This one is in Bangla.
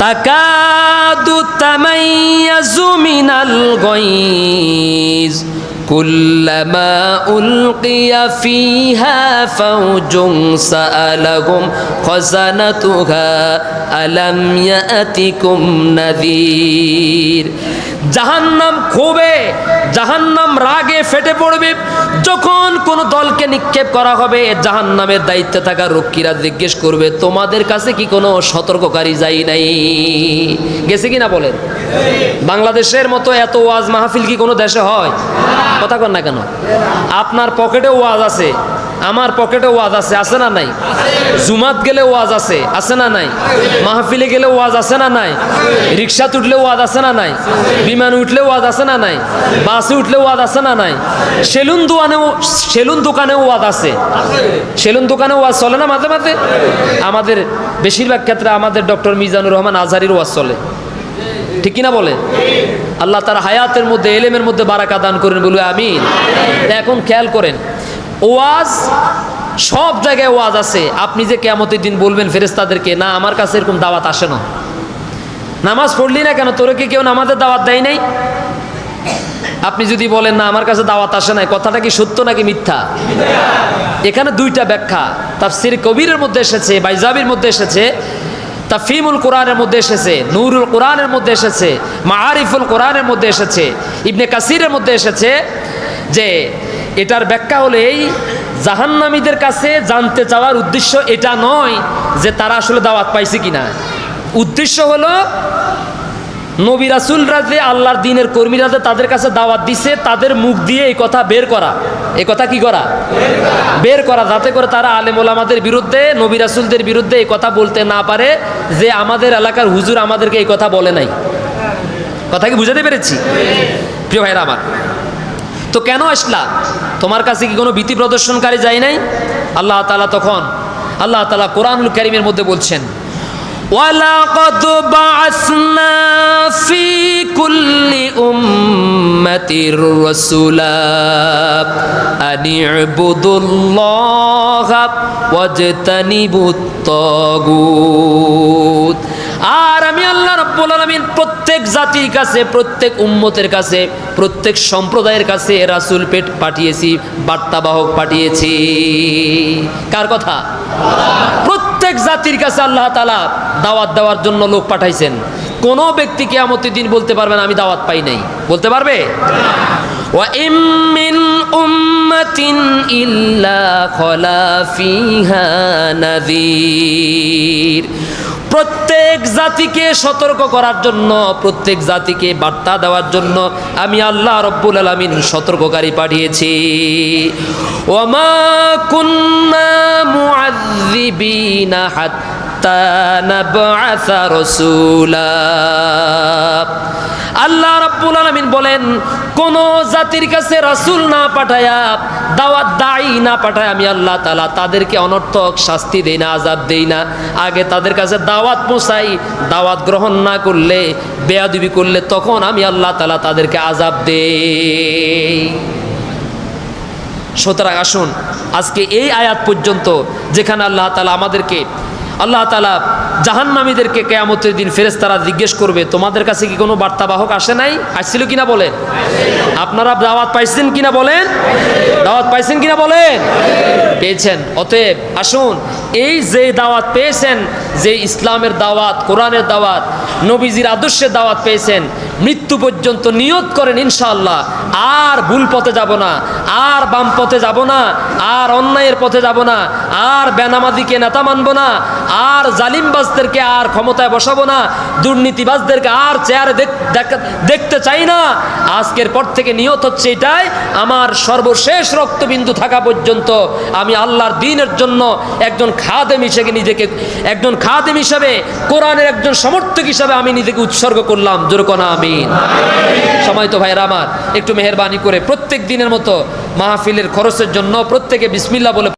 تكاد تميز من الغيظ كلما ألقي فيها فوج سألهم خزنتها ألم يأتكم نذير জাহান্নাম ক্ষোভে, জাহান্নাম রাগে ফেটে পড়বে। যখন কোন দলকে নিক্ষেপ করা হবে, জাহান্নামের দায়িত্বে থাকা রক্ষীরা জিজ্ঞেস করবে, তোমাদের কাছে কি কোনো সতর্ককারী যাই নাই? গেছে কি না বলেন? বাংলাদেশের মতো এত ওয়াজ মাহফিল কি কোনো দেশে হয়? কথা কন না কেন। আপনার পকেটে ওয়াজ আছে। আমার পকেটে ওয়াজ আছে আছে না নাই? জুমাত গেলে ওয়াজ আছে আছে না নাই? মাহফিলে গেলে ওয়াজ আছে না নাই? রিক্সা উঠলে ওয়াজ আছে না নাই? বিমান উঠলে ওয়াজ আছে না নাই? বাসে উঠলে ওয়াজ আছে না নাই? সেলুন দোকানেও সেলুন দোকানেও ওয়াজ আছে। সেলুন দোকানে ওয়াজ চলে না মাঝে মাঝে? আমাদের বেশিরভাগ ক্ষেত্রে আমাদের ডক্টর মিজানুর রহমান আজহারির ওয়াজ চলে। ঠিক কিনা বলে? আল্লাহ তার হায়াতের মধ্যে, এলেমের মধ্যে বারাকা দান করেন বলে আমিন। এখন খেয়াল করেন ওয়াজ, সব জায়গায় ওয়াজ আছে। আপনি যে কেমতের দিন বলবেন ফেরেস্তাদেরকে না, আমার কাছে এরকম দাওয়াত আসে না। নামাজ পড়লি না কেন? তোরে কি কেউ নামাজের দাওয়াত দেয় নাই? আপনি যদি বলেন, না, আমার কাছে দাওয়াত আসে নাই, কথাটা কি সত্য নাকি মিথ্যা? এখানে দুইটা ব্যাখ্যা। তাফসির কবিরের মধ্যে এসেছে, বাইজাবির মধ্যে এসেছে তাফিমুল কোরআনের মধ্যে এসেছে, নূরুল কোরআনের মধ্যে এসেছে মাহারিফুল কোরআনের মধ্যে এসেছে, ইবনে কাসিরের মধ্যে এসেছে যে এটার ব্যাখ্যা হলো এই জাহান্নামীদের কাছে জানতে চাওয়ার উদ্দেশ্য এটা নয় যে তারা আসলে দাওয়াত পাইছে কিনা। উদ্দেশ্য হলো নবী রাসুলরা যে আল্লাহর দিনের কর্মীরা যে তাদের কাছে দাওয়াত দিছে, তাদের মুখ দিয়ে এই কথা বের করা। এই কথা কি করা? বের করা, যাতে করে তারা আলেম ওলামাদের বিরুদ্ধে, নবী রাসুলদের বিরুদ্ধে এই কথা বলতে না পারে যে আমাদের এলাকার হুজুর আমাদেরকে এই কথা বলে নাই। কথা কি বুঝাতে পেরেছি? প্রিয় ভাইরা আমার তো কেন আসলা তোমার কাছে কি কোনো ভীতি প্রদর্শনকারী যায় নাই আল্লাহ তালা তখন আল্লাহ তালা কোরআনুল করিমের মধ্যে বলছেন ولقد بعثنا في كل أمة رسولا أن اعبدوا الله واجتنبوا الطاغوت আর আমি আল্লাহ রব্বুল আলমিন প্রত্যেক জাতির কাছে, প্রত্যেক উম্মতের কাছে, প্রত্যেক সম্প্রদায়ের কাছে রাসুল পেট পাঠিয়েছি, বার্তাবাহক পাঠিয়েছি। কার কথা? প্রত্যেক জাতির কাছে আল্লাহ তালা দাওয়াত দেওয়ার জন্য লোক পাঠাইছেন। কোন ব্যক্তি কেয়ামতের দিন বলতে পারবে না, আমি দাওয়াত পাই নাই। বলতে পারবে? মিন উম্মাতিন ইল্লা খলা নাযীর। প্রত্যেক প্রত্যেক জাতিকে সতর্ক করার জন্য, প্রত্যেক জাতিকে বার্তা দেওয়ার জন্য আমি আল্লাহ রব্বুল আলমিন সতর্ককারী পাঠিয়েছি। ওমা কুন্না আল্লাহ রাব্বুল আলামিন বলেন, কোন জাতির কাছে রাসূল না পাঠায়া, দাওয়াত দাই না পাঠায় আমি আল্লাহ তাআলা তাদেরকে অনর্থক শাস্তি দেই না, আযাব দেই না। আগে তাদের কাছে দাওয়াত পৌঁছাই, দাওয়াত গ্রহণ না করলে, বেয়াদবি করলে তখন আমি আল্লাহ তাআলা তাদেরকে আযাব দেই। সুতরাং আসুন, আজকে এই আয়াত পর্যন্ত যেখানে আল্লাহ তালা আমাদেরকে আল্লাহ তালা জাহান্নামীদেরকে কেয়ামতের দিন ফেরেস তারা জিজ্ঞেস করবে, তোমাদের কাছে কি কোনো বার্তাবাহক আসে নাই? আসছিল কিনা বলেন? আপনারা দাওয়াত পাইছেন কিনা বলেন? দাওয়াত পাইছেন কিনা বলেন? পেয়েছেন। অতএব আসুন, এই যে দাওয়াত পেয়েছেন যে ইসলামের দাওয়াত, কোরআনের দাওয়াত, নবীজির আদর্শের দাওয়াত পেয়েছেন, মৃত্যু পর্যন্ত নিয়ত করেন ইনশাআল্লাহ। আর ভুল পথে যাব না, আর বাম পথে যাব না, আর অন্যায়ের পথে যাব না, আর বেনামাদিকে নেতা মানব না, আর জালিমবাজদেরকে আর ক্ষমতায় বসাবো না, দুর্নীতিবাজদেরকে আর চেয়ারে দেখতে চাই না। আজকের পর থেকে নিয়ত হচ্ছে এটাই, আমার সর্বশেষ রক্তবিন্দু থাকা পর্যন্ত আমি আল্লাহর দিনের জন্য একজন খাদেম হিসেবে নিজেকে, একজন খাদেম হিসাবে, কোরআনের একজন সমর্থক হিসাবে আমি নিজেকে উৎসর্গ করলাম। জোরকনা আমিন। সময় তো ভাইয়ের আমার, একটু মেহরবানি করে প্রত্যেক দিনের মতো মাহফিলের খরচের জন্য প্রত্যেকে বিসমিল্লা বলে